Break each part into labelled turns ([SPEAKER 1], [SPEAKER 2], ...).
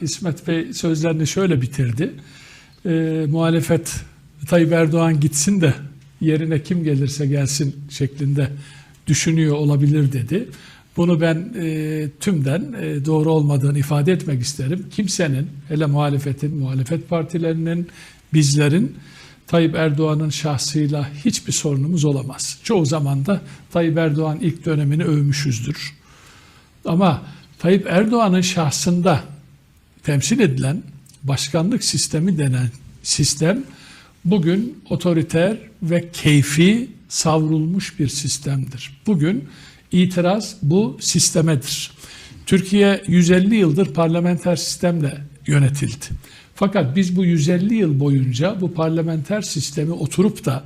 [SPEAKER 1] İsmet Bey sözlerini şöyle bitirdi. Ee, muhalefet Tayyip Erdoğan gitsin de yerine kim gelirse gelsin şeklinde düşünüyor olabilir dedi. Bunu ben e, tümden e, doğru olmadığını ifade etmek isterim. Kimsenin, hele muhalefetin, muhalefet partilerinin, bizlerin Tayyip Erdoğan'ın şahsıyla hiçbir sorunumuz olamaz. Çoğu zaman da Tayyip Erdoğan ilk dönemini övmüşüzdür. Ama Tayyip Erdoğan'ın şahsında temsil edilen başkanlık sistemi denen sistem bugün otoriter ve keyfi savrulmuş bir sistemdir. Bugün itiraz bu sistemedir. Türkiye 150 yıldır parlamenter sistemle yönetildi. Fakat biz bu 150 yıl boyunca bu parlamenter sistemi oturup da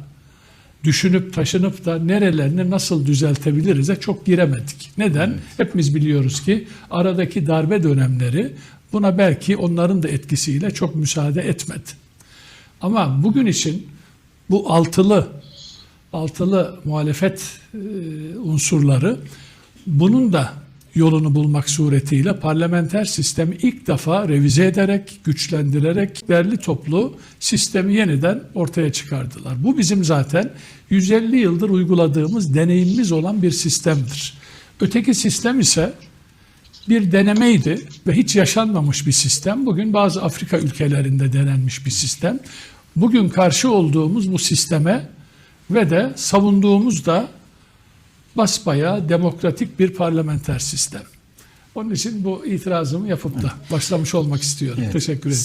[SPEAKER 1] düşünüp taşınıp da nerelerini nasıl düzeltebiliriz'e çok giremedik. Neden? Hepimiz biliyoruz ki aradaki darbe dönemleri buna belki onların da etkisiyle çok müsaade etmedi. Ama bugün için bu altılı altılı muhalefet e, unsurları bunun da yolunu bulmak suretiyle parlamenter sistemi ilk defa revize ederek, güçlendirerek derli toplu sistemi yeniden ortaya çıkardılar. Bu bizim zaten 150 yıldır uyguladığımız deneyimimiz olan bir sistemdir. Öteki sistem ise bir denemeydi ve hiç yaşanmamış bir sistem. Bugün bazı Afrika ülkelerinde denenmiş bir sistem. Bugün karşı olduğumuz bu sisteme ve de savunduğumuz da basbayağı demokratik bir parlamenter sistem. Onun için bu itirazımı yapıp da başlamış olmak istiyorum. Teşekkür ederim.